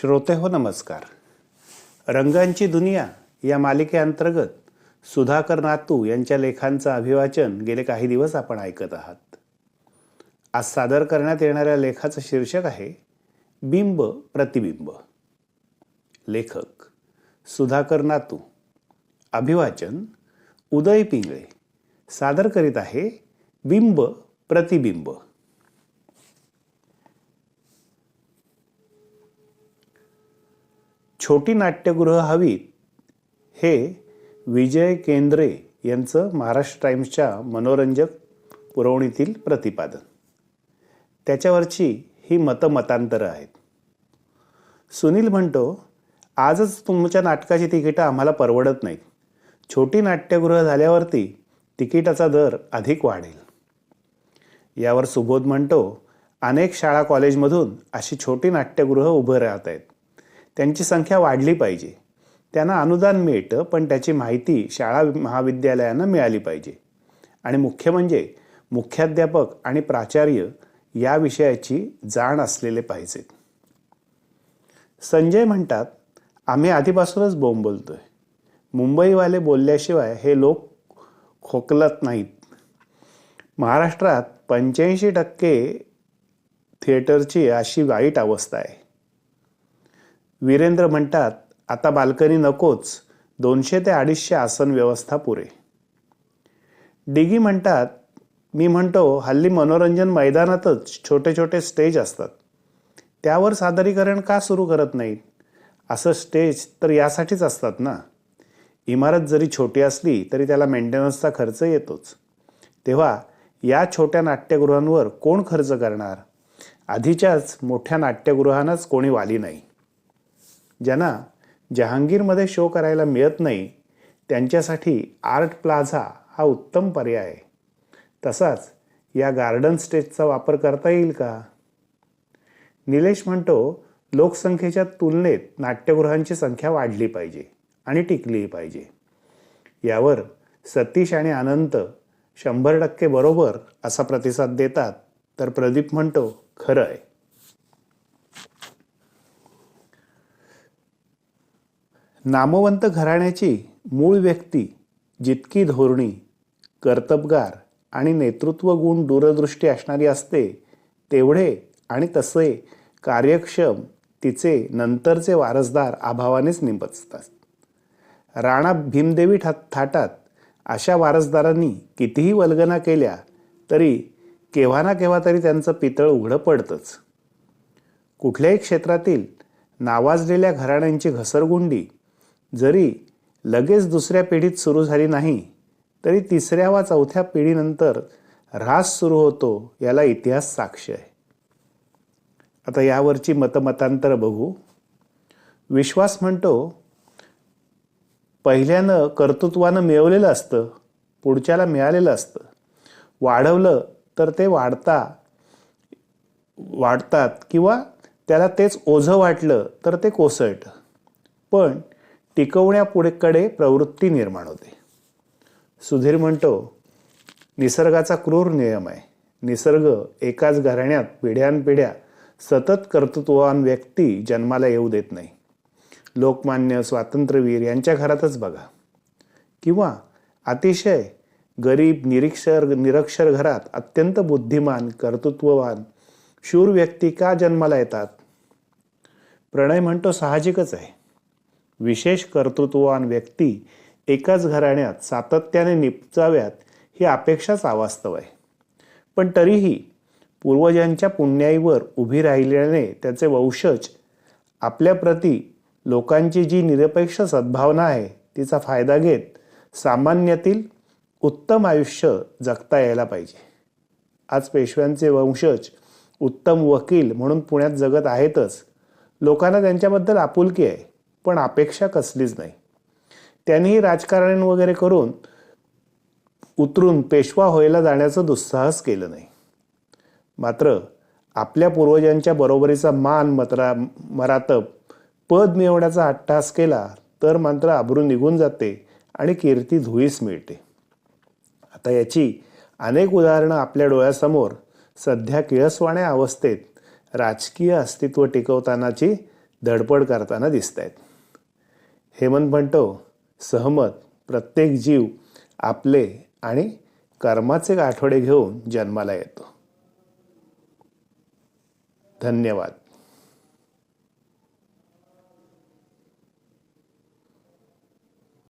श्रोते हो नमस्कार. रंगांची दुनिया या मालिकेअंतर्गत सुधाकर नातू यांच्या लेखांचं अभिवाचन गेले काही दिवस आपण ऐकत आहात. आज सादर करण्यात येणाऱ्या लेखाचं शीर्षक आहे बिंब प्रतिबिंब. लेखक सुधाकर नातू. अभिवाचन उदय पिंगळे. सादर करीत आहे बिंब प्रतिबिंब. छोटी नाट्यगृह हवीत हे विजय केंद्रे यांचं महाराष्ट्र टाईम्सच्या मनोरंजक पुरवणीतील प्रतिपादन. त्याच्यावरची ही मतमतांतरं आहेत. सुनील म्हणतो आजच तुमच्या नाटकाची तिकीटं आम्हाला परवडत नाहीत. छोटी नाट्यगृह झाल्यावरती तिकिटाचा दर अधिक वाढेल. यावर सुबोध म्हणतो अनेक शाळा कॉलेजमधून अशी छोटी नाट्यगृह उभं राहत आहेत त्यांची संख्या वाढली पाहिजे. त्यांना अनुदान मिळतं पण त्याची माहिती शाळा महाविद्यालयांना मिळाली पाहिजे. आणि मुख्य म्हणजे मुख्याध्यापक आणि प्राचार्य या विषयाची जाण असलेले पाहिजेत संजय म्हणतात आम्ही आधीपासूनच बोंब बोलतोय. मुंबईवाले बोलल्याशिवाय हे लोक खोकलत नाहीत. महाराष्ट्रात पंच्याऐंशी टक्के थिएटरची अशी वाईट अवस्था आहे. वीरेंद्र म्हणतात आता बाल्कनी नकोच दोनशे ते अडीचशे आसन व्यवस्था पुरे. डिगी म्हणतात मी म्हणतो हल्ली मनोरंजन मैदानातच छोटे छोटे स्टेज असतात. त्यावर सादरीकरण का सुरू करत नाहीत? असं स्टेज तर यासाठीच असतात ना. इमारत जरी छोटी असली तरी त्याला मेंटेनन्सचा खर्च येतोच. तेव्हा या छोट्या नाट्यगृहांवर कोण खर्च करणार? आधीच्याच मोठ्या नाट्यगृहांनाच कोणी वाली नाही. ज्यांना जहांगीरमध्ये शो करायला मिळत नाही त्यांच्यासाठी आर्ट प्लाझा हा उत्तम पर्याय आहे. तसाच या गार्डन स्टेजचा वापर करता येईल का? निलेश म्हणतो लोकसंख्येच्या तुलनेत नाट्यगृहांची संख्या वाढली पाहिजे आणि टिकलीही पाहिजे. यावर सतीश आणि अनंत शंभर टक्के बरोबर असा प्रतिसाद देतात तर प्रदीप म्हणतो खरं आहे. नामवंत घराण्याची मूळ व्यक्ती जितकी धोरणी कर्तबगार आणि नेतृत्व गुण दूरदृष्टी असणारी असते तेवढे आणि तसे कार्यक्षम तिचे नंतरचे वारसदार अभावानेच निपजतात राणा भीमदेवी ठा थाटात अशा वारसदारांनी कितीही वल्गना केल्या तरी केव्हा ना केव्हा तरी त्यांचं पितळ उघडं पडतंच. कुठल्याही क्षेत्रातील नावाजलेल्या घराण्यांची घसरगुंडी जरी लगेच दुसऱ्या पिढीत सुरू झाली नाही तरी तिसऱ्या वा चौथ्या पिढीनंतर ऱ्हास सुरू होतो याला इतिहास साक्ष आहे. आता यावरची मतमतांतर बघू. विश्वास म्हणतो पहिल्यानं कर्तृत्वानं मिळवलेलं असतं पुढच्याला मिळालेलं असतं. वाढवलं तर ते वाढता वाढतात किंवा त्याला तेच ओझं वाटलं तर ते कोसळतं. पण टिकवण्यापुढेकडे प्रवृत्ती निर्माण होते. सुधीर म्हणतो निसर्गाचा क्रूर नियम आहे. निसर्ग एकाच घराण्यात पिढ्यानपिढ्या सतत कर्तृत्ववान व्यक्ती जन्माला येऊ देत नाही. लोकमान्य स्वातंत्र्यवीर यांच्या घरातच बघा. किंवा अतिशय गरीब निरीक्षर निरक्षर घरात अत्यंत बुद्धिमान कर्तृत्ववान शूर व्यक्ती का जन्माला येतात? प्रणय म्हणतो साहजिकच आहे. विशेष कर्तृत्ववान व्यक्ती एकाच घराण्यात सातत्याने निपजाव्यात ही अपेक्षाच अवास्तव आहे. पण तरीही पूर्वजांच्या पुण्याईवर उभी राहिल्याने त्याचे वंशज आपल्याप्रती लोकांची जी निरपेक्ष सद्भावना आहे तिचा फायदा घेत सामान्यातील उत्तम आयुष्य जगता यायला पाहिजे. आज पेशव्यांचे वंशज उत्तम वकील म्हणून पुण्यात जगत आहेतच. लोकांना त्यांच्याबद्दल आपुलकी आहे. पण अपेक्षा कसलीच नाही. त्यांनीही राजकारण वगैरे करून उतरून पेशवा व्हायला जाण्याचं दुस्साहस केलं नाही. मात्र आपल्या पूर्वजांच्या बरोबरीचा मान मतरा मरातप पद मिळवण्याचा अट्टास केला तर मात्र आबरू निघून जाते आणि कीर्ती धुईस मिळते. आता याची अनेक उदाहरणं आपल्या डोळ्यासमोर सध्या किळसवाण्या अवस्थेत राजकीय अस्तित्व टिकवतानाची धडपड करताना दिसत आहेत हेमंत म्हणतो सहमत प्रत्येक जीव आपले आणि कर्माचे आठवडे घेऊन जन्माला येतो. धन्यवाद.